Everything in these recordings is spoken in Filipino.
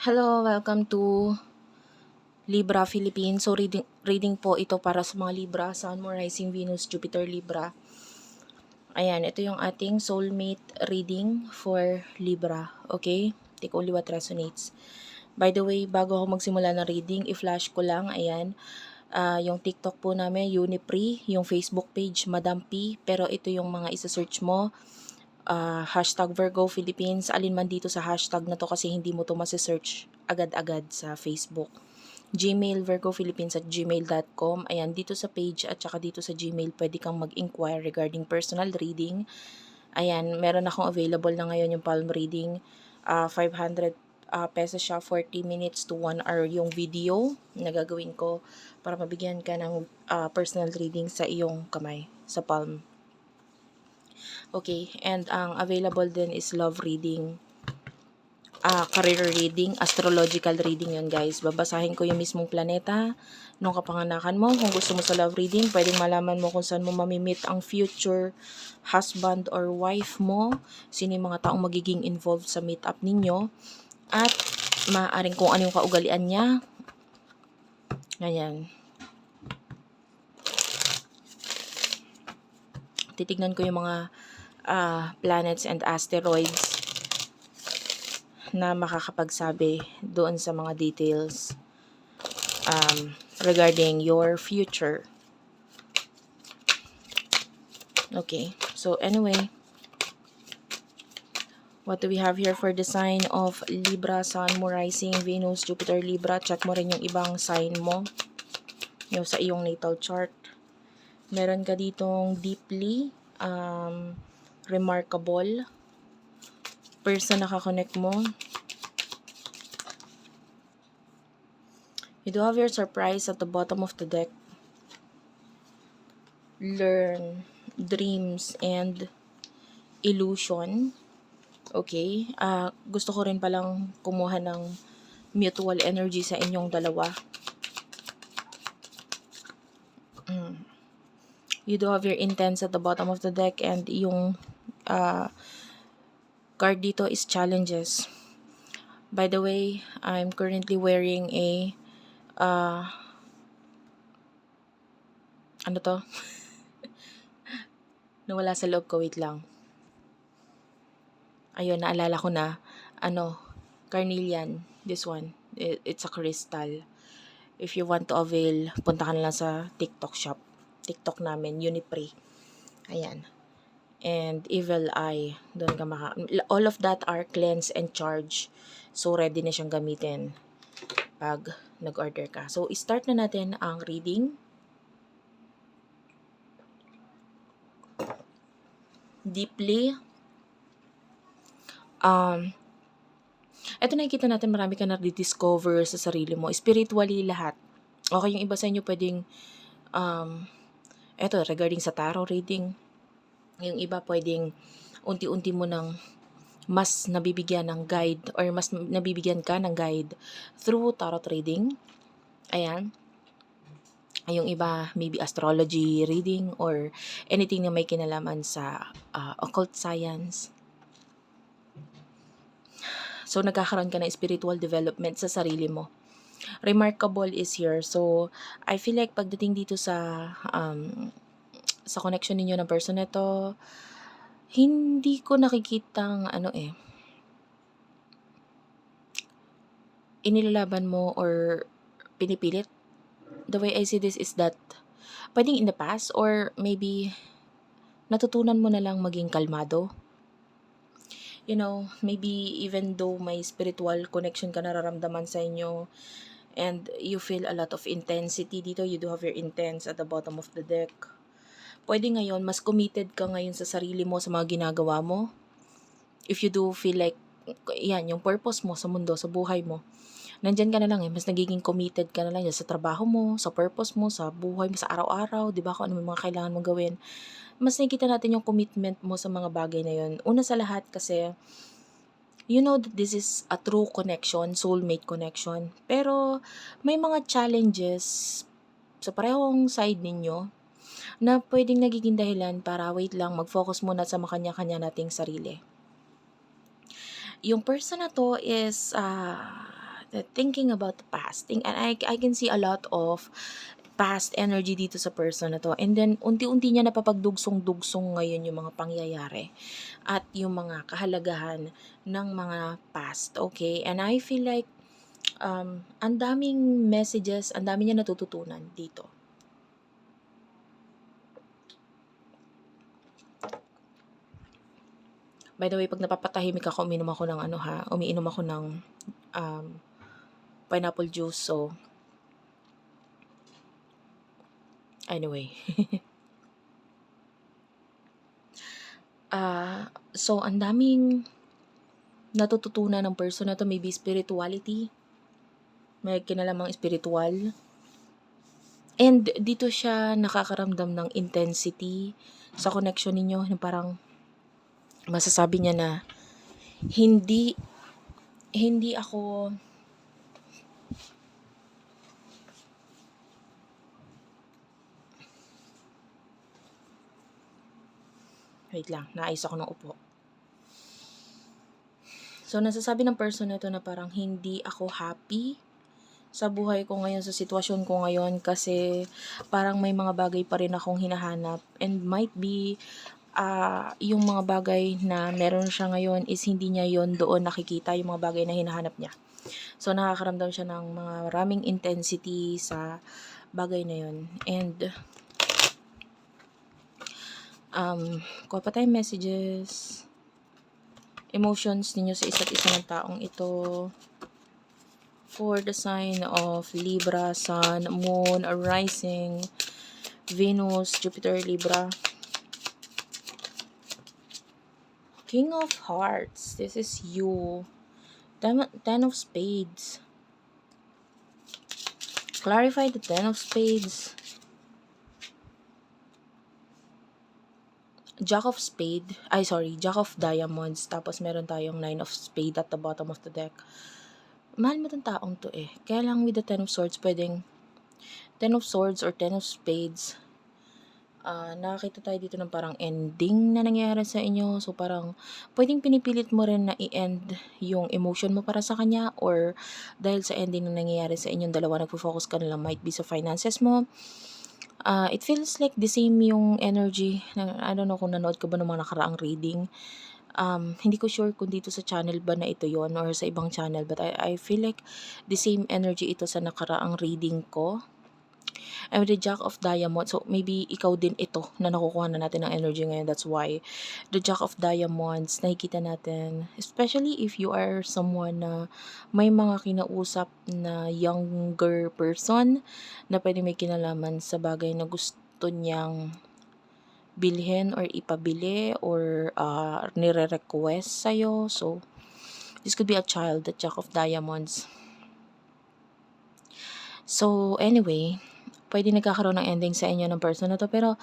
Hello, welcome to Libra Philippines. So reading reading po ito para sa mga Libra, Sun, Moon, Rising, Venus, Jupiter, Libra. Ayan, ito yung ating soulmate reading for Libra. Okay? Take only what resonates. By the way, bago ako magsimula ng reading, i-flash ko lang, ayan, ah, yung TikTok po namin, Unipri, yung Facebook page, Madam P, pero ito yung mga isa-search mo, ah, hashtag Virgo Philippines, alin man dito sa hashtag na to kasi hindi mo to masisearch agad-agad sa Facebook. Gmail, Virgo at gmail.com. Ayan, dito sa page at saka dito sa Gmail, pwede kang mag-inquire regarding personal reading. Ayan, meron akong available na ngayon yung palm reading. Ah, 500 ah, pesos siya, 40 minutes to 1 hour yung video na gagawin ko para mabigyan ka ng ah, personal reading sa iyong kamay, sa palm. Okay, and ang available din is love reading, ah career reading, astrological reading yun guys. Babasahin ko yung mismong planeta nung kapanganakan mo. Kung gusto mo sa love reading, pwedeng malaman mo kung saan mo mamimit ang future husband or wife mo, sino yung mga taong magiging involved sa meet-up ninyo, at maaaring kung ano yung kaugalian niya. Ganyan. Titignan ko yung mga ah, planets and asteroids na makakapagsabi doon sa mga details um, regarding your future. Okay, so anyway, what do we have here for the sign of Libra, Sun, Moon, Rising, Venus, Jupiter, Libra? Check mo rin yung ibang sign mo yung sa iyong natal chart. Meron ka ditong deeply um, remarkable person na kakonect mo. You do have your surprise at the bottom of the deck. Learn, dreams, and illusion. Okay. ah gusto ko rin palang kumuha ng mutual energy sa inyong dalawa. You do have your intense at the bottom of the deck and yung ah card dito is challenges. By the way, I'm currently wearing a uh, ano to? Nawala sa loob ko, wait lang. Ayun, naalala ko na, ano, carnelian, this one. It- It's a crystal. If you want to avail, punta ka na lang sa TikTok shop. TikTok namin, Unipre. Ayan. And Evil Eye, doon ka maka... All of that are cleanse and charge. So, ready na siyang gamitin pag nag-order ka. So, start na natin ang reading. Deeply. Um, eto nakikita natin marami ka na-discover sa sarili mo. Spiritually lahat. Okay, yung iba sa inyo pwedeng, um, eto, regarding sa tarot reading, yung iba pwedeng unti-unti mo nang mas nabibigyan ng guide or mas nabibigyan ka ng guide through tarot reading. Ayan. Ay, Yung iba, maybe astrology reading or anything na may kinalaman sa ah, occult science. So, nagkakaroon ka ng spiritual development sa sarili mo. Remarkable is here. So, I feel like pagdating dito sa um, sa connection ninyo ng person na to, hindi ko nakikitang ano eh, inilalaban mo or pinipilit. The way I see this is that pwedeng in the past or maybe natutunan mo na lang maging kalmado. You know, maybe even though may spiritual connection ka nararamdaman sa inyo and you feel a lot of intensity dito, you do have your intense at the bottom of the deck. Pwede ngayon, mas committed ka ngayon sa sarili mo, sa mga ginagawa mo. If you do feel like, yan, yung purpose mo sa mundo, sa buhay mo, nandyan ka na lang eh, mas nagiging committed ka na lang yan sa trabaho mo, sa purpose mo, sa buhay mo, sa araw-araw, di ba, kung ano mga kailangan mong gawin. Mas nakikita natin yung commitment mo sa mga bagay na yun. Una sa lahat kasi, you know that this is a true connection, soulmate connection. Pero, may mga challenges sa parehong side ninyo na pwedeng nagiging dahilan para wait lang, mag-focus muna sa makanya-kanya nating sarili. Yung person na to is, that thinking about the past. And I, I can see a lot of past energy dito sa person na to. And then, unti-unti niya napapagdugsong-dugsong ngayon yung mga pangyayari at yung mga kahalagahan ng mga past. Okay? And I feel like um, ang daming messages, ang dami niya natututunan dito. By the way, pag napapatahimik ako, uminom ako ng ano ha, umiinom ako ng um, pineapple juice. So, anyway. Ah, so, ang daming natututunan ng person na to, maybe spirituality, may kinalamang spiritual. And dito siya nakakaramdam ng intensity sa connection ninyo, na parang masasabi niya na hindi hindi ako Wait lang, naayos ako ng upo. So, nasasabi ng person na ito na parang hindi ako happy sa buhay ko ngayon, sa sitwasyon ko ngayon kasi parang may mga bagay pa rin akong hinahanap and might be ah yung mga bagay na meron siya ngayon is hindi niya yon doon nakikita yung mga bagay na hinahanap niya. So, nakakaramdam siya ng mga maraming intensity sa bagay na yon And, um, kuha pa tayong messages, emotions ninyo sa isa't isa ng taong ito. For the sign of Libra, Sun, Moon, Rising, Venus, Jupiter, Libra. King of Hearts, this is you. Ten, ten of Spades. Clarify the Ten of Spades. Jack of Spade, ay sorry, Jack of Diamonds, tapos meron tayong Nine of Spade at the bottom of the deck. Mahal mo tong taong to eh. Kaya lang with the Ten of Swords, pwedeng Ten of Swords or Ten of Spades, ah nakakita tayo dito ng parang ending na nangyayari sa inyo. So, parang pwedeng pinipilit mo rin na i-end yung emotion mo para sa kanya or dahil sa ending na nangyayari sa inyong dalawa, nagpo-focus ka na lang might be sa finances mo. Ah, it feels like the same yung energy. Na, I don't know kung nanood ka ba ng mga nakaraang reading. Um, hindi ko sure kung dito sa channel ba na ito yon or sa ibang channel. But I, I feel like the same energy ito sa nakaraang reading ko. I'm the Jack of Diamonds. So, maybe ikaw din ito na nakukuha na natin ng energy ngayon. That's why the Jack of Diamonds, nakikita natin. Especially if you are someone na may mga kinausap na younger person na pwede may kinalaman sa bagay na gusto niyang bilhin or ipabili or uh, nire-request sa'yo. So, this could be a child, the Jack of Diamonds. So, anyway, pwede nagkakaroon ng ending sa inyo ng person na to. Pero,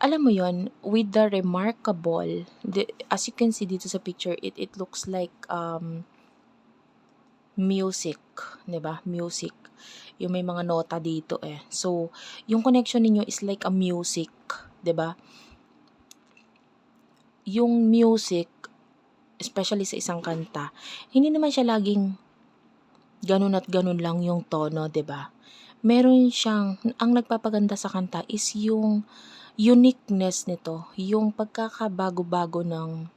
alam mo yon with the remarkable, the, as you can see dito sa picture, it, it looks like um, music, 'di ba? Music. Yung may mga nota dito eh. So, yung connection ninyo is like a music, 'di ba? Yung music, especially sa isang kanta, hindi naman siya laging ganun at ganun lang yung tono, 'di ba? Meron siyang ang nagpapaganda sa kanta is yung uniqueness nito, yung pagkakabago-bago ng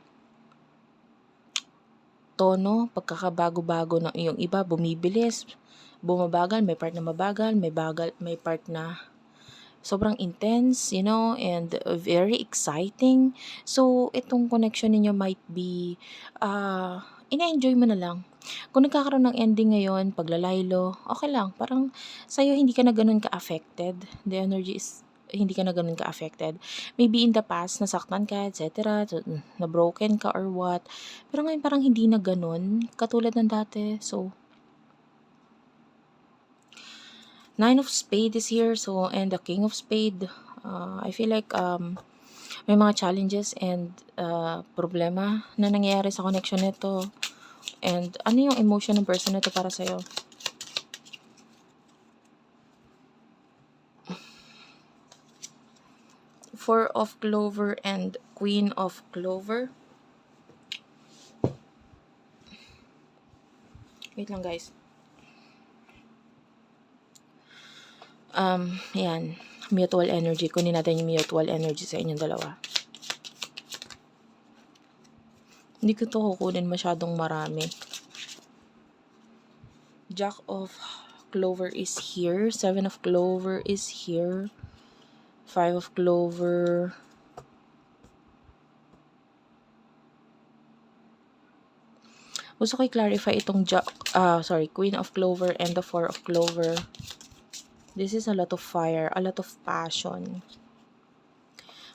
tono, pagkakabago-bago ng yung iba bumibilis, bumabagal, may part na mabagal, may bagal, may part na sobrang intense, you know, and very exciting. So, itong connection ninyo might be, uh, ina-enjoy mo na lang. Kung nagkakaroon ng ending ngayon, paglalaylo, okay lang. Parang sa'yo hindi ka na ganun ka-affected. The energy is hindi ka na ganun ka-affected. Maybe in the past, nasaktan ka, etc. Na-broken ka or what. Pero ngayon parang hindi na ganun. Katulad ng dati. So, Nine of Spade is here. So, and the King of Spade. Uh, I feel like um, may mga challenges and uh, problema na nangyayari sa connection nito. And ano yung emotion ng person na to para sa'yo? Four of Clover and Queen of Clover. Wait lang guys. Um, yan. Mutual energy. Kunin natin yung mutual energy sa inyong dalawa. Hindi ko to kukunin masyadong marami. Jack of Clover is here. Seven of Clover is here. Five of Clover. Gusto ko i-clarify itong Jack, ah, sorry, Queen of Clover and the Four of Clover. This is a lot of fire, a lot of passion.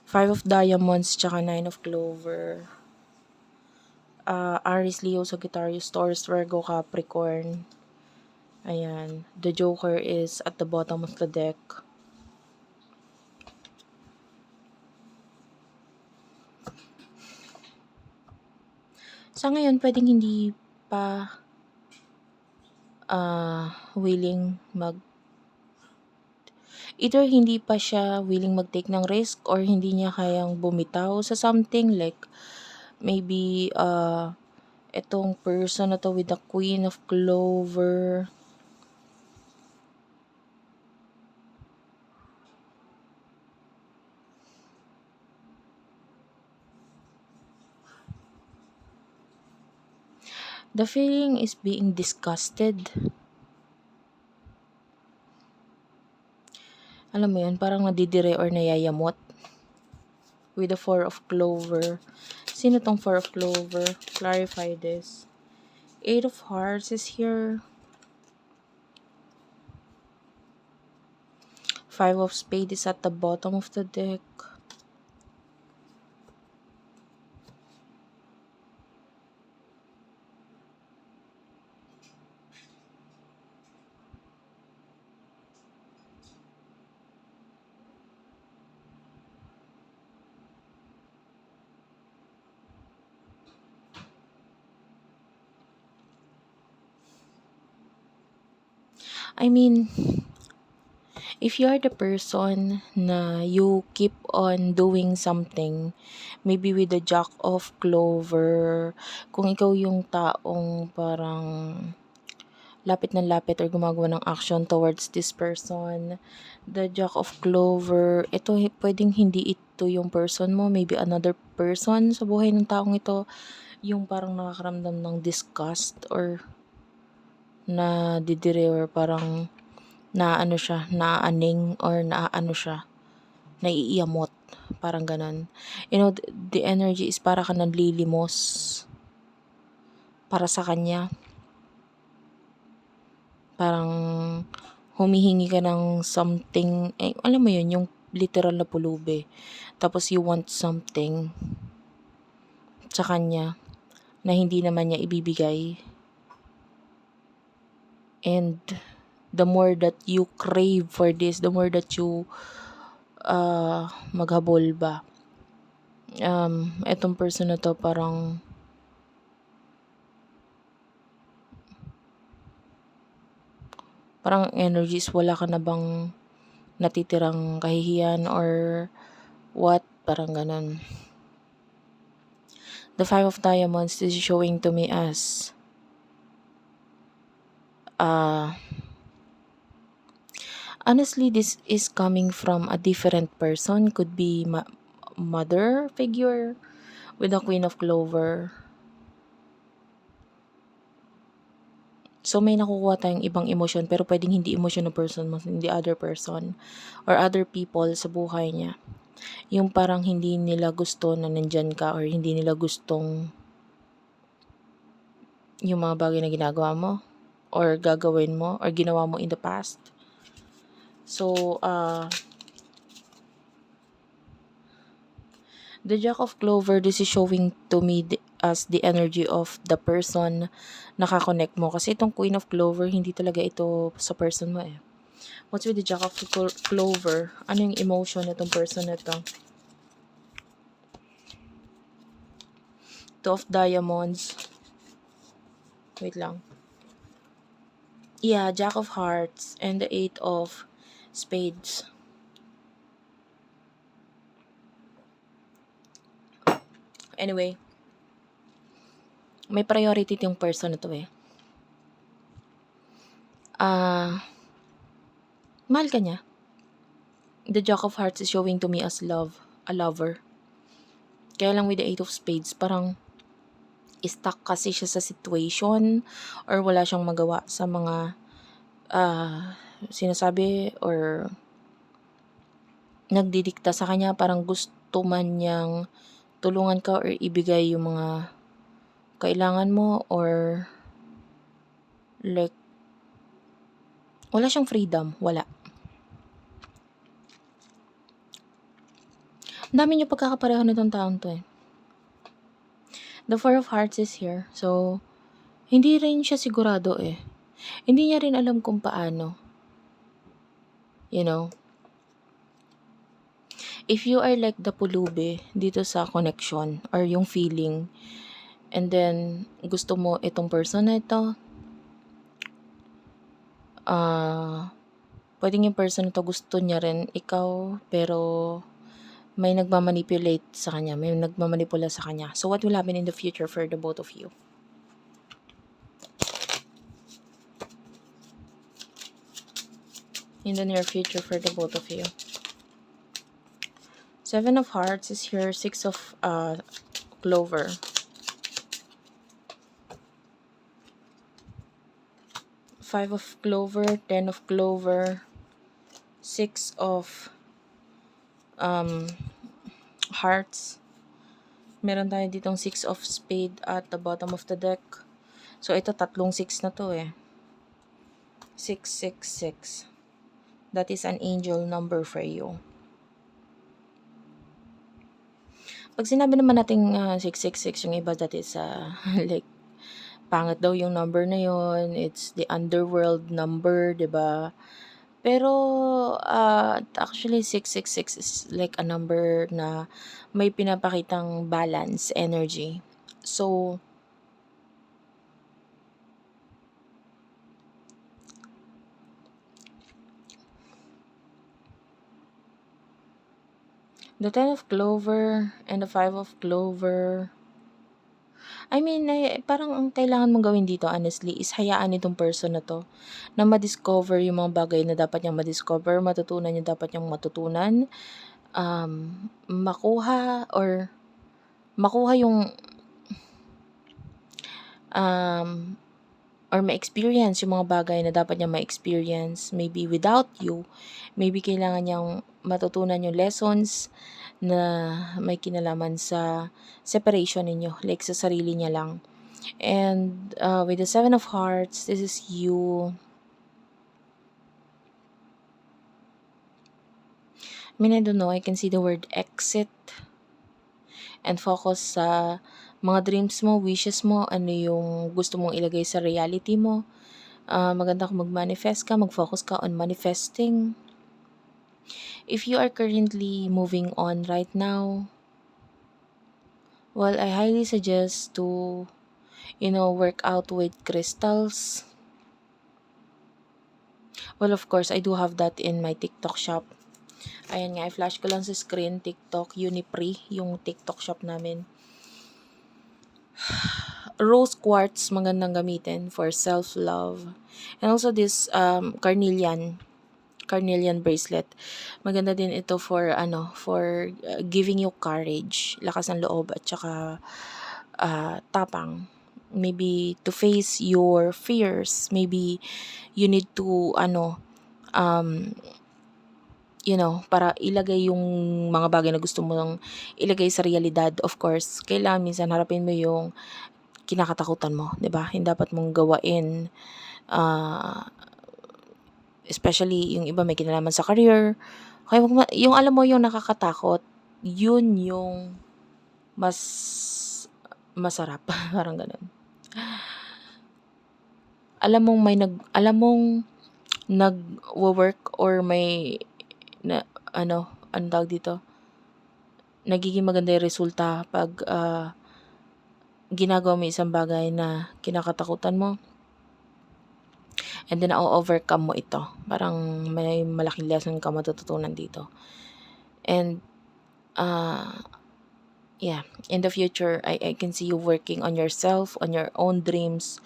Five of Diamonds, tsaka Nine of Clover. Uh, Aries, Leo, Sagittarius, Taurus, Virgo, Capricorn. Ayan. The Joker is at the bottom of the deck. Sa ngayon, pwedeng hindi pa ah willing mag either hindi pa siya willing mag-take ng risk or hindi niya kayang bumitaw sa something like maybe uh etong person na to with the Queen of Clover The feeling is being disgusted. Alam mo yun, parang nadidire or nayayamot. With the four of clover. Sino tong four of clover? Clarify this. Eight of hearts is here. Five of spades is at the bottom of the deck. I mean, if you are the person na you keep on doing something, maybe with the jack of clover, kung ikaw yung taong parang lapit ng lapit or gumagawa ng action towards this person, the jack of clover, ito pwedeng hindi ito yung person mo, maybe another person sa buhay ng taong ito, yung parang nakakaramdam ng disgust or na didire or parang naano siya, naaning or naaano siya, naiiyamot, parang ganon. You know, th- the energy is para ka nanlilimos para sa kanya. Parang humihingi ka ng something, eh, alam mo yun, yung literal na pulubi. Tapos you want something sa kanya na hindi naman niya ibibigay. And the more that you crave for this, the more that you uh, maghabol ba. Um, etong person na to parang parang energies wala ka na bang natitirang kahihiyan or what parang ganun the five of diamonds is showing to me as uh honestly this is coming from a different person. Could be ma- mother figure with the queen of clover. So, may nakukuha tayong ibang emosyon pero pwedeng hindi emosyon ng person mo, hindi other person or other people sa buhay niya. Yung parang hindi nila gusto na nandyan ka or hindi nila gustong yung mga bagay na ginagawa mo or gagawin mo or ginawa mo in the past. So, uh, the Jack of Clover, this is showing to me the, as the energy of the person nakakonect mo. Kasi itong Queen of Clover, hindi talaga ito sa person mo eh. What's with the Jack of Clo- Clover? Ano yung emotion na itong person na ito? Two of Diamonds. Wait lang. Yeah, Jack of Hearts and the Eight of Spades. Anyway, may priority yung person na to eh. Ah, mahal ka niya. the Jack of Hearts is showing to me as love, a lover. Kaya lang with the Eight of Spades, parang stuck kasi siya sa situation or wala siyang magawa sa mga ah, sinasabi or nagdidikta sa kanya. Parang gusto man niyang tulungan ka or ibigay yung mga kailangan mo or like wala siyang freedom. Wala. Ang dami niyo pagkakapareho nitong taon to eh. The Four of Hearts is here. So, hindi rin siya sigurado eh. Hindi niya rin alam kung paano. You know? If you are like the pulubi dito sa connection or yung feeling, and then gusto mo itong person na ito, ah, pwedeng yung person na to gusto niya rin ikaw, pero may nagmamanipulate sa kanya, may nagmamanipula sa kanya. So what will happen in the future for the both of you? In the near future for the both of you. Seven of Hearts is here. Six of uh, Clover. Five of Clover. Ten of Clover. Six of um, Hearts. Meron tayo ditong Six of Spade at the bottom of the deck. So, ito tatlong six na to eh. Six, six, six. That is an angel number for you. Pag sinabi naman natin uh, 666, yung iba that is uh, like pangit daw yung number na yon It's the underworld number, ba? Pero uh, actually 666 is like a number na may pinapakitang balance energy. So The Ten of Clover and the Five of Clover. I mean, ay, parang ang kailangan mong gawin dito, honestly, is hayaan itong person na to na ma-discover yung mga bagay na dapat niyang ma-discover, matutunan yung dapat niyang matutunan, um, makuha or makuha yung um, or ma-experience yung mga bagay na dapat niya ma-experience. Maybe without you, maybe kailangan niyang matutunan yung lessons na may kinalaman sa separation ninyo, like sa sarili niya lang. And uh, with the Seven of Hearts, this is you. I mean, I don't know, I can see the word exit and focus sa mga dreams mo, wishes mo, ano yung gusto mong ilagay sa reality mo. Uh, maganda kung mag-manifest ka, mag-focus ka on manifesting. If you are currently moving on right now, well, I highly suggest to, you know, work out with crystals. Well, of course, I do have that in my TikTok shop. Ayan nga, i-flash ko lang sa screen, TikTok, Unipre, yung TikTok shop namin. Rose quartz, magandang gamitin for self-love. And also this um, carnelian carnelian bracelet. Maganda din ito for ano, for uh, giving you courage, lakas ng loob at saka uh, tapang. Maybe to face your fears, maybe you need to ano um you know, para ilagay yung mga bagay na gusto mo lang ilagay sa realidad. Of course, kailangan minsan harapin mo yung kinakatakutan mo, 'di ba? Hindi dapat mong gawain uh, especially yung iba may kinalaman sa career. Kaya wag yung alam mo yung nakakatakot, yun yung mas masarap, parang ganun. Alam mong may nag alam mong nag-work or may na ano, ano tawag dito? Nagiging maganda yung resulta pag uh, ginagawa mo isang bagay na kinakatakutan mo and then na-overcome mo ito. Parang may malaking lesson ka matututunan dito. And, uh, yeah, in the future, I, I can see you working on yourself, on your own dreams,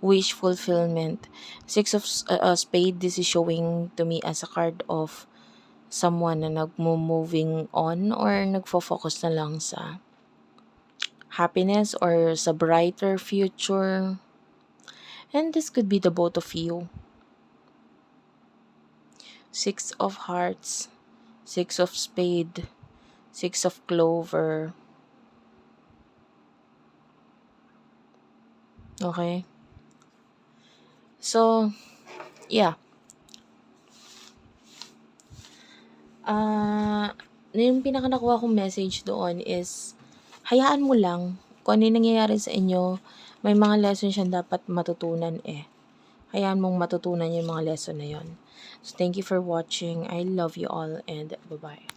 wish fulfillment. Six of uh, uh, Spade, this is showing to me as a card of someone na nagmo-moving on or nagfo-focus na lang sa happiness or sa brighter future. And this could be the both of you. Six of Hearts, Six of Spade, Six of Clover. Okay? So, yeah. Ah, yung pinaka nakuha kong message doon is, hayaan mo lang kung ano nangyayari sa inyo. May mga lesson siyang dapat matutunan eh. Hayaan mong matutunan yung mga lesson na yon. So, thank you for watching. I love you all and bye-bye.